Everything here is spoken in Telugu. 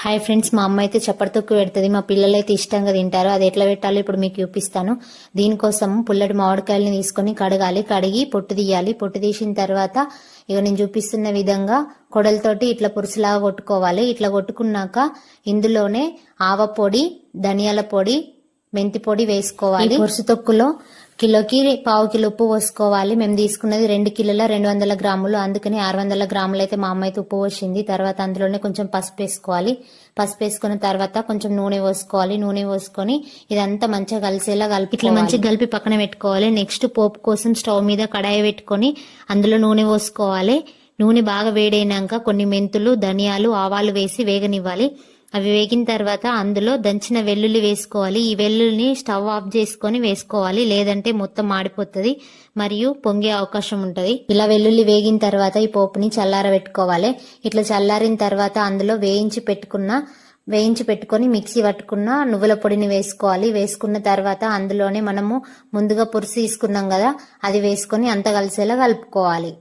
హాయ్ ఫ్రెండ్స్ మా అమ్మ అయితే చప్పటితొక్కు పెడుతుంది. మా పిల్లలు అయితే ఇష్టంగా తింటారు. అది ఎట్లా పెట్టాలో ఇప్పుడు మీకు చూపిస్తాను. దీనికోసం పుల్లటి మామిడికాయలని తీసుకొని కడగాలి. కడిగి పొట్టు తీయాలి. పొట్టు తీసిన తర్వాత ఇక నేను చూపిస్తున్న విధంగా కొడలతోటి ఇట్లా పురుసులాగా కొట్టుకోవాలి. ఇట్లా కొట్టుకున్నాక ఇందులోనే ఆవ పొడి ధనియాల పొడి మెంతి పొడి వేసుకోవాలి. పురుసు తొక్కులో కిలోకి పావు కిలో ఉప్పు పోసుకోవాలి. మేము తీసుకున్నది రెండు కిలోల రెండు వందల గ్రాములు. అందుకని ఆరు వందల గ్రాములు అయితే మా అమ్మ అయితే ఉప్పు పోసింది. తర్వాత అందులోనే కొంచెం పసుపు వేసుకోవాలి. పసుపు వేసుకున్న తర్వాత కొంచెం నూనె పోసుకోవాలి. నూనె పోసుకొని ఇదంతా మంచిగా కలిసేలా కలిపి ఇట్లా మంచిగా కలిపి పక్కన పెట్టుకోవాలి. నెక్స్ట్ పోపు కోసం స్టవ్ మీద కడాయి పెట్టుకొని అందులో నూనె పోసుకోవాలి. నూనె బాగా వేడైనాక కొన్ని మెంతులు ధనియాలు ఆవాలు వేసి వేగనివ్వాలి. అవి వేగిన తర్వాత అందులో దంచిన వెల్లుల్లి వేసుకోవాలి. ఈ వెల్లుల్లిని స్టవ్ ఆఫ్ చేసుకొని వేసుకోవాలి. లేదంటే మొత్తం మాడిపోతుంది మరియు పొంగే అవకాశం ఉంటుంది. ఇలా వెల్లుల్లి వేగిన తర్వాత ఈ పోపుని చల్లార పెట్టుకోవాలి ఇట్లా చల్లారిన తర్వాత అందులో వేయించి పెట్టుకున్న వేయించి పెట్టుకొని మిక్సీ పట్టుకున్న నువ్వుల పొడిని వేసుకోవాలి. వేసుకున్న తర్వాత అందులోనే మనము ముందుగా పురుసు తీసుకున్నాం కదా అది వేసుకొని అంత కలిసేలా కలుపుకోవాలి.